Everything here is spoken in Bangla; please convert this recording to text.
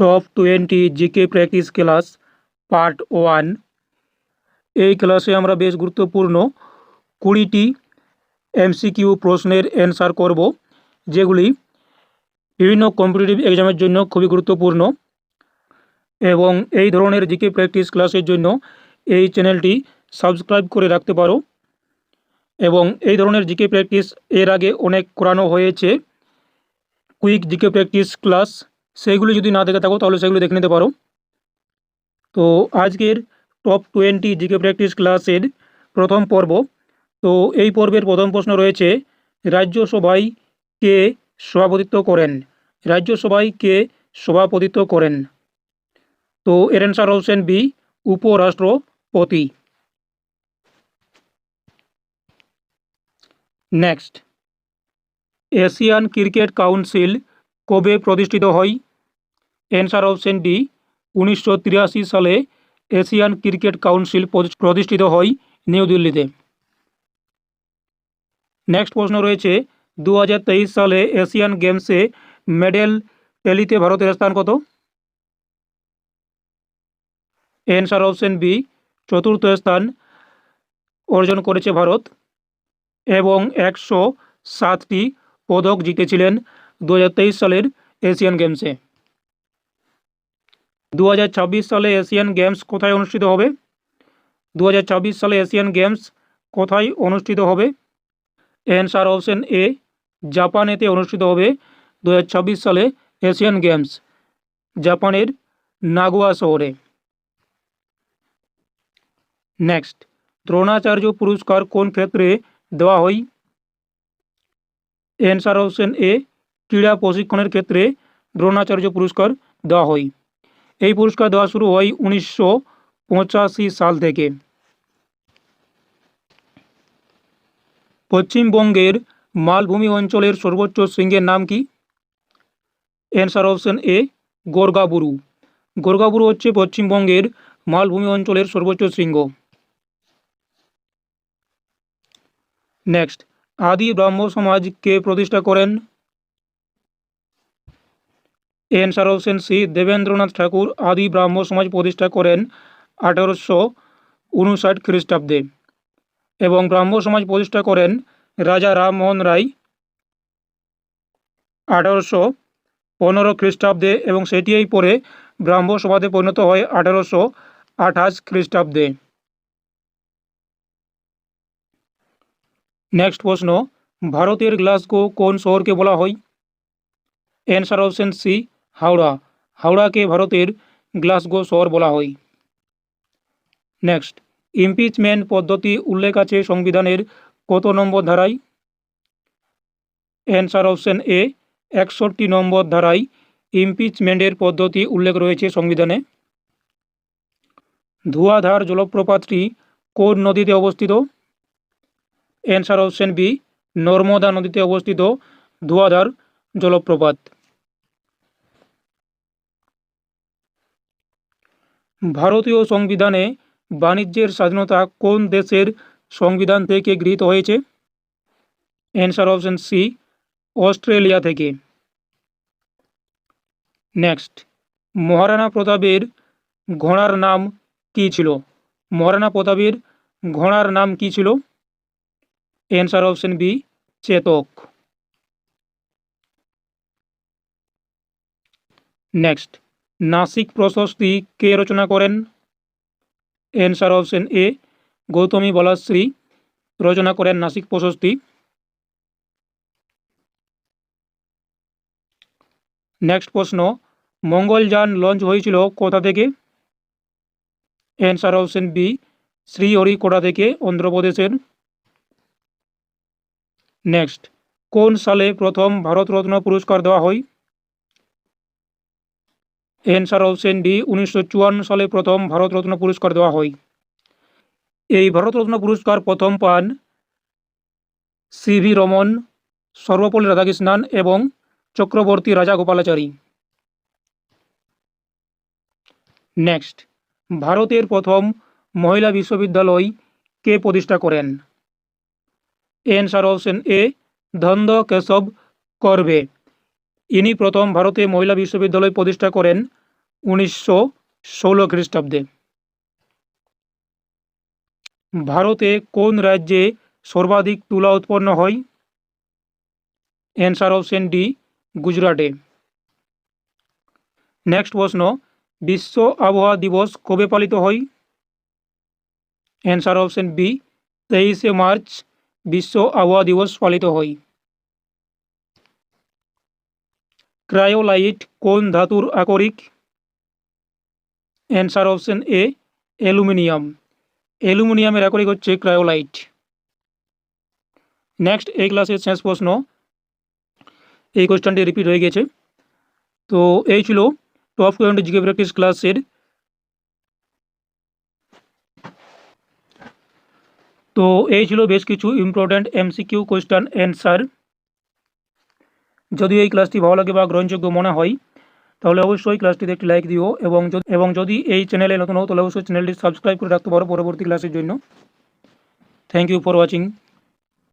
Top twenty GK practice class part one এই ক্লাসে আমরা বেশ গুরুত্বপূর্ণ কুড়িটি এমসিকিউ প্রশ্নের অ্যান্সার করব, যেগুলি বিভিন্ন কম্পিটিটিভ এক্সামের জন্য খুবই গুরুত্বপূর্ণ এবং এই ধরনের জিকে প্র্যাকটিস ক্লাসের জন্য এই চ্যানেলটি সাবস্ক্রাইব করে রাখতে পারো এবং এই ধরনের জিকে প্র্যাকটিস এর আগে অনেক করানো হয়েছে। কুইক জিকে প্র্যাকটিস ক্লাস সেইগুলি যদি না দেখে থাকো, তাহলে সেগুলো দেখে নিতে পারো। তো আজকের টপ টোয়েন্টি জিকে প্র্যাকটিস ক্লাসের প্রথম পর্ব। তো এই পর্বের প্রথম প্রশ্ন রয়েছে, রাজ্যসভায় কে সভাপতিত্ব করেন? রাজ্যসভায় কে সভাপতিত্ব করেন? তো এর অ্যান্সার অপশন বি উপরাষ্ট্রপতি। নেক্সট এশিয়ান ক্রিকেট কাউন্সিল কবে প্রতিষ্ঠিত হয়? অ্যান্সার অপশন ডি উনিশশো তিরাশি সালে এশিয়ান ক্রিকেট কাউন্সিল প্রতি- প্রতিষ্ঠিত হয় নিউ দিল্লিতে। নেক্সট প্রশ্ন রয়েছে দু হাজার তেইশ সালে এশিয়ান গেমসে মেডেল ট্যালিতে ভারতের স্থান কত? অ্যান্সার অপশন বি চতুর্থ স্থান অর্জন করেছে ভারত এবং একশো সাতটি পদক জিতেছিলেন দু সালের এশিয়ান গেমসে দু সালে এশিয়ান গেমস কোথায় অনুষ্ঠিত হবে দু সালে এশিয়ান গেমস কোথায় অনুষ্ঠিত হবে অ্যান্সার অপশন এ জাপানেতে অনুষ্ঠিত হবে দু সালে এশিয়ান গেমস জাপানের নাগোয়া শহরে নেক্সট দ্রোণাচার্য পুরস্কার কোন ক্ষেত্রে দেওয়া হয় অ্যান্সার অপশন এ ক্রীড়া প্রশিক্ষণের ক্ষেত্রে দ্রোণাচার্য পুরস্কার দেওয়া হয়। এই পুরস্কার দেওয়া শুরু হয় উনিশশো পঁচাশি সাল থেকে। পশ্চিমবঙ্গের মালভূমি অঞ্চলের সর্বোচ্চ শৃঙ্গের নাম কি? Answer option A Gorgaburu. Gorgaburu হচ্ছে পশ্চিমবঙ্গের মালভূমি অঞ্চলের সর্বোচ্চ শৃঙ্গ নেক্সট আদি ব্রাহ্ম সমাজ কে প্রতিষ্ঠা করেন answer option C Debendranath Tagore Adi Brahmo Samaj প্রতিষ্ঠা করেন আঠারোশো উনষাট খ্রিস্টাব্দে এবং ব্রাহ্ম সমাজ প্রতিষ্ঠা করেন রাজা রামমোহন রায় আঠারোশো পনেরো খ্রিস্টাব্দে এবং সেটিই পরে ব্রাহ্ম সমাজে পরিণত হয় আঠারোশো আঠাশ খ্রিস্টাব্দে। নেক্সট প্রশ্ন, ভারতের গ্লাসগো কোন শহরকে বলা হয়? অ্যান্সার অপশন সি হাওড়া, হাওড়াকে ভারতের গ্লাসগো শহর বলা হয়। নেক্সট ইমপিচমেন্ট পদ্ধতি উল্লেখ আছে সংবিধানের কত নম্বর ধারায়? অ্যান্সার অপশন এ একষট্টি নম্বর ধারায় ইমপিচমেন্টের পদ্ধতি উল্লেখ রয়েছে সংবিধানে। ধোঁয়াধার জলপ্রপাতটি কোন নদীতে অবস্থিত? অ্যান্সার অপশন বি নর্মদা নদীতে অবস্থিত ধোঁয়াধার জলপ্রপাত। ভারতীয় সংবিধানে বাণিজ্যের স্বাধীনতা কোন দেশের সংবিধান থেকে গৃহীত হয়েছে? অ্যান্সার অপশন সি অস্ট্রেলিয়া থেকে। নেক্সট মহারানা প্রতাপের ঘোড়ার নাম কী ছিল? মহারানা প্রতাপের ঘোড়ার নাম কী ছিল? Answer option B Chetak. Next Nashik Prashasti কে রচনা করেন? Answer option A, Gautami Balashri রচনা করেন নাসিক প্রশস্তি। নেক্সট প্রশ্ন মঙ্গলযান লঞ্চ হয়েছিল কোথা থেকে? অ্যান্সার অপশন বি শ্রীহরিকোটা থেকে, অন্ধ্রপ্রদেশের। নেক্সট, কোন সালে প্রথম ভারতরত্ন পুরস্কার দেওয়া হয়? অ্যান্সার অপশন ডি উনিশশো সালে প্রথম ভারতরত্ন পুরস্কার দেওয়া হয়। এই ভারতরত্ন পুরস্কার প্রথম পান সি ভি রমন, সর্বপল্লী রাধাকৃষ্ণান এবং চক্রবর্তী রাজা গোপালাচারী। নেক্সট, ভারতের প্রথম মহিলা বিশ্ববিদ্যালয় কে প্রতিষ্ঠা করেন? Answer option A Dhondo Keshav Karve. ইনি প্রথম ভারতে মহিলা বিশ্ববিদ্যালয় প্রতিষ্ঠা করেন উনিশশো ষোলো খ্রিস্টাব্দে। ভারতে কোন রাজ্যে সর্বাধিক তুলা উৎপন্ন হয়? অ্যান্সার অপশন ডি গুজরাটে। নেক্সট প্রশ্ন, বিশ্ব আবহাওয়া দিবস কবে পালিত হয়? অ্যান্সার অপশন বি তেইশে মার্চ বিশ্ব আবহাওয়া দিবস পালিত হয়। ক্রায়োলাইট কোন ধাতুর আকরিক? Answer option A aluminium. অ্যালুমিনিয়ামের আকরিক হচ্ছে ক্রায়োলাইট। নেক্সট এই ক্লাসের শেষ প্রশ্ন। এই কোয়েশ্চেনটি রিপিট হয়ে গেছে। তো এই ছিল টপ টোয়েন্টি জিকে প্র্যাকটিস ক্লাসের তো এই ছিল বেশ কিছু ইম্পর্ট্যান্ট এমসিকিউ কোয়েশ্চেন অ্যান্সার যদি এই ক্লাসটি ভালো লাগে বা গ্রহণযোগ্য মনে হয়, তাহলে অবশ্যই ক্লাসটিতে একটি লাইক দিও এবং এবং যদি এই চ্যানেলে নতুন হও, তাহলে অবশ্যই চ্যানেলটি সাবস্ক্রাইব করে রাখতে পারো পরবর্তী ক্লাসের জন্য। Thank you for watching